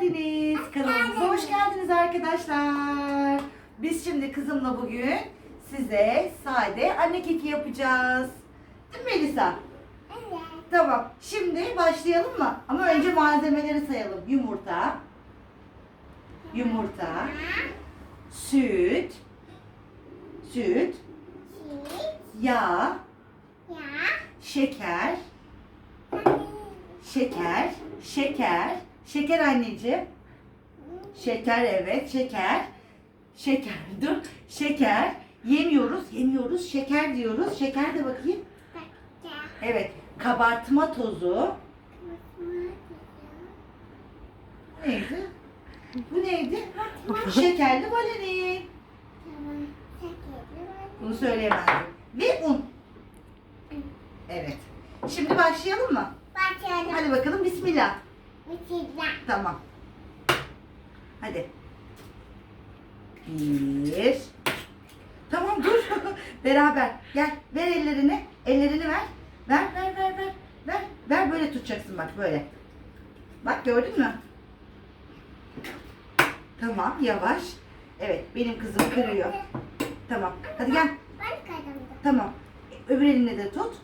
geldiniz. Kanalımıza hoş geldiniz arkadaşlar. Biz şimdi kızımla bugün size sade anne keki yapacağız. Değil mi Melisa? Evet. Tamam. Şimdi başlayalım mı? Ama önce malzemeleri sayalım. Yumurta, yumurta, süt, süt, yağ, Ya. şeker, şeker, şeker, şeker anneciğim. Şeker evet, şeker. Şeker, dur. Şeker. Yemiyoruz, yemiyoruz. Şeker diyoruz. Şeker de bakayım. Evet, kabartma tozu. Neydi? Bu neydi? Şekerli var. Bunu söyleyemezdim. Ve un. Evet. Şimdi başlayalım mı? Başlayalım. Hadi bakalım bismillah. Tamam. Hadi. Bir. Tamam dur. Beraber. Gel. Ver ellerini. Ellerini ver. Ver ver ver ver. Ver. Ver böyle tutacaksın bak böyle. Bak gördün mü? Tamam yavaş. Evet benim kızım kırıyor. Tamam. Hadi gel. Tamam. Öbür eline de tut.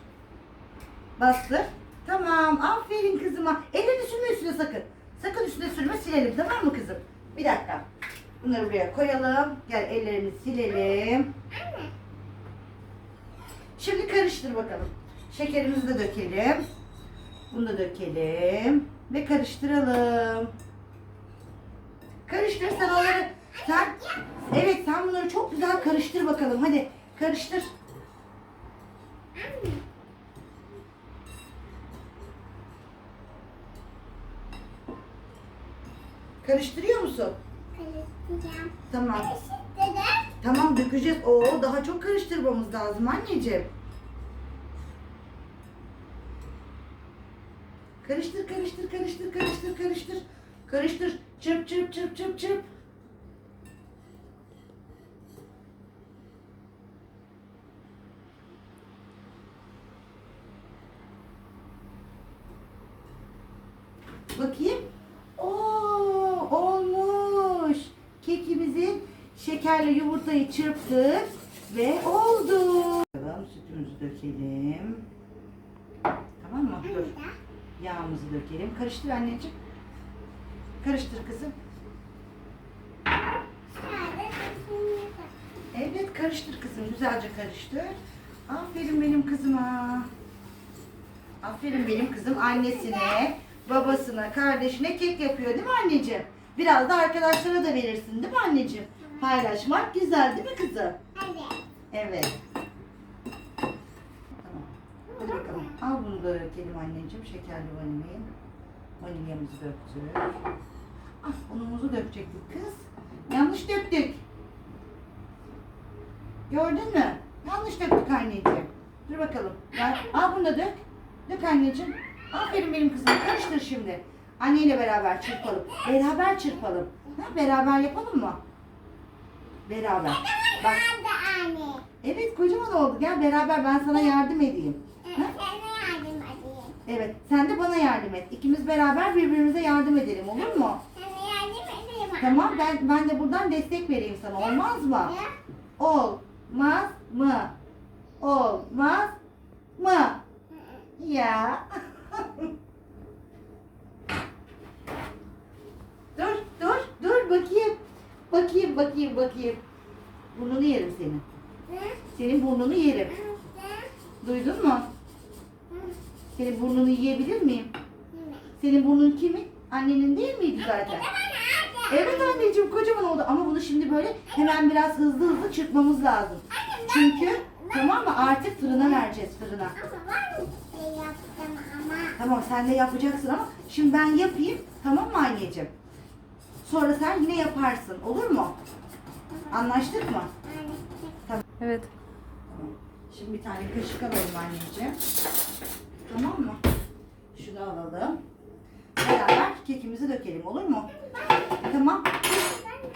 Bastır. Tamam. Aferin kızıma. Silelim tamam mı kızım? Bir dakika. Bunları buraya koyalım. Gel ellerini silelim. Şimdi karıştır bakalım. Şekerimizi de dökelim. Bunu da dökelim. Ve karıştıralım. Karıştır sen onları. Sen, evet sen bunları çok güzel karıştır bakalım. Hadi karıştır. Karıştırıyor musun? Karıştıracağım. Tamam. Karıştırdım. Tamam dökeceğiz. Oo daha çok karıştırmamız lazım anneciğim. Karıştır karıştır karıştır karıştır karıştır. Karıştır. Çırp çırp çırp çırp çırp. Bakayım. Oo olmuş. Kekimizin şekerli yumurtayı çırptık ve oldu. Bakalım sütümüzü dökelim. Tamam mı? Dur. Yağımızı dökelim. Karıştır anneciğim. Karıştır kızım. Evet karıştır kızım. Güzelce karıştır. Aferin benim kızıma. Aferin benim kızım annesine, babasına, kardeşine kek yapıyor değil mi anneciğim? Biraz da arkadaşlara da verirsin değil mi anneciğim? Paylaşmak güzel değil mi kızım? Evet. Evet. Tamam. Hadi bakalım. Al bunu da dökelim anneciğim. Şekerli vanilya. Vanilyamızı döktük. Ah unumuzu dökecektik kız. Yanlış döktük. Gördün mü? Yanlış döktük anneciğim. Dur bakalım. Ver. Al bunu da dök. Dök anneciğim. Aferin benim kızım. Karıştır şimdi. Anneyle beraber çırpalım. Beraber çırpalım. Ha, beraber yapalım mı? Beraber. Bak. Evet kocaman oldu. Gel beraber ben sana yardım edeyim. Ha? Sana yardım edeyim. Evet sen de bana yardım et. İkimiz beraber birbirimize yardım edelim olur mu? Sana yardım edeyim. Tamam ben ben de buradan destek vereyim sana. Olmaz mı? Olmaz mı? Olmaz mı? Ya. dur dur dur bakayım. Bakayım bakayım bakayım. Burnunu yerim senin. Senin burnunu yerim. Duydun mu? Senin burnunu yiyebilir miyim? Senin burnun kimin? Annenin değil miydi zaten? Evet anneciğim kocaman oldu ama bunu şimdi böyle hemen biraz hızlı hızlı çırpmamız lazım. Çünkü tamam mı artık fırına vereceğiz fırına. Tamam sen de yapacaksın ama şimdi ben yapayım tamam mı anneciğim? Sonra sen yine yaparsın olur mu? Anlaştık mı? Anne. Evet. Tamam. Şimdi bir tane kaşık alalım anneciğim. Tamam mı? Şunu alalım. Beraber kekimizi dökelim olur mu? Tamam.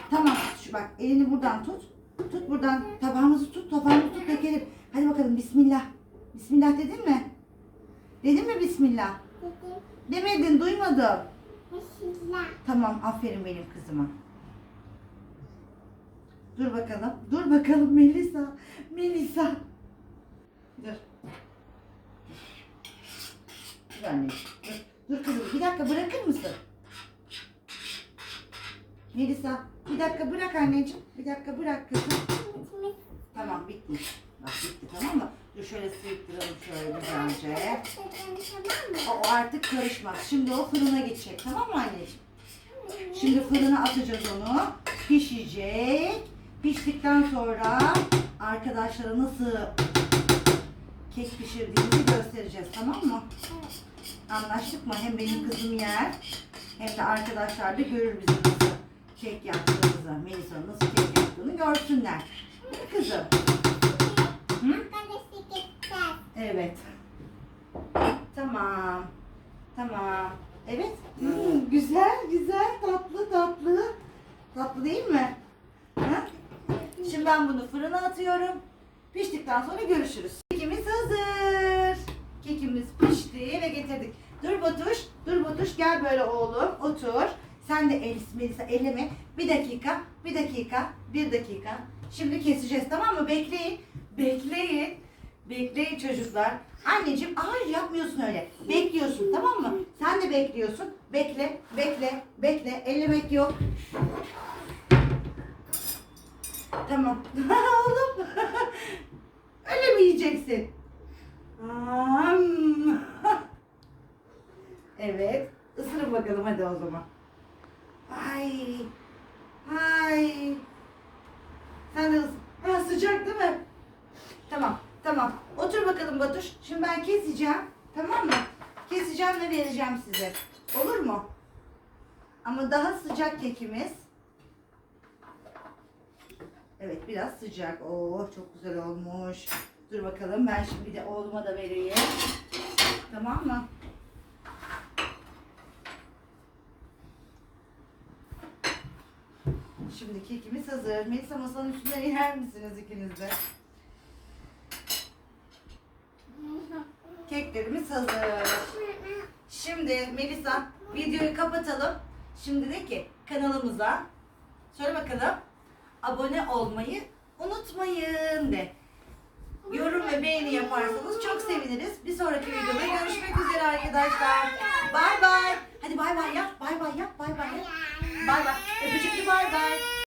Tamam. Şu bak elini buradan tut. Tut buradan. Tabağımızı tut. Tabağımızı tut dökelim. Hadi bakalım bismillah. Bismillah dedin mi? Dedin mi bismillah? Dedim. Demedin duymadım. Tamam aferin benim kızıma. Dur bakalım. Dur bakalım Melisa. Melisa. Dur. Dur anneciğim. Dur. Dur kızım bir dakika bırakır mısın? Melisa bir dakika bırak anneciğim. Bir dakika bırak kızım. Bitmiş. Tamam bitti. Bak bitti tamam mı? Dur şöyle sıyırttıralım şöyle güzelce. Mı? O artık karışmaz. Şimdi o fırına geçecek tamam mı anneciğim? Şimdi fırına atacağız onu. Pişecek. Piştikten sonra arkadaşlara nasıl kek pişirdiğimizi göstereceğiz tamam mı? Anlaştık mı? Hem benim kızım yer hem de arkadaşlar da görür bizim nasıl kek yaptığımızı. Melisa'nın nasıl kek yaptığını görsünler. Kızım? Hı? Arkadaşı gitti. Evet. Tamam. Tamam. Evet. Hmm, güzel, güzel, tatlı, tatlı. Tatlı değil mi? Ha? Şimdi ben bunu fırına atıyorum. Piştikten sonra görüşürüz. Kekimiz hazır. Kekimiz pişti ve getirdik. Dur Batuş, dur Batuş gel böyle oğlum otur. Sen de el, Melisa elleme. Bir dakika, bir dakika, bir dakika. Şimdi keseceğiz tamam mı? Bekleyin, bekleyin. Bekleyin çocuklar. Anneciğim hayır yapmıyorsun öyle. Bekliyorsun tamam mı? Sen de bekliyorsun. Bekle, bekle, bekle. Ellemek yok. Tamam. Oğlum. öyle mi yiyeceksin? Evet. Isırın bakalım hadi o zaman. Ay. Ay. Sen de ısır. Ha, sıcak değil mi? Otur bakalım Batuş. Şimdi ben keseceğim. Tamam mı? Keseceğim ve vereceğim size. Olur mu? Ama daha sıcak kekimiz. Evet biraz sıcak. Oo çok güzel olmuş. Dur bakalım ben şimdi bir de oğluma da vereyim. Tamam mı? Şimdi kekimiz hazır. Melisa masanın üstüne iner misiniz ikiniz de? Keklerimiz hazır. Şimdi Melisa videoyu kapatalım. Şimdi de ki kanalımıza söyle bakalım abone olmayı unutmayın de. Yorum ve beğeni yaparsanız çok seviniriz. Bir sonraki videoda görüşmek üzere arkadaşlar. Bay bay. Hadi bay bay yap. Bay bay yap. Bay bay. yap. Bay bay. Öpücüklü bay bay.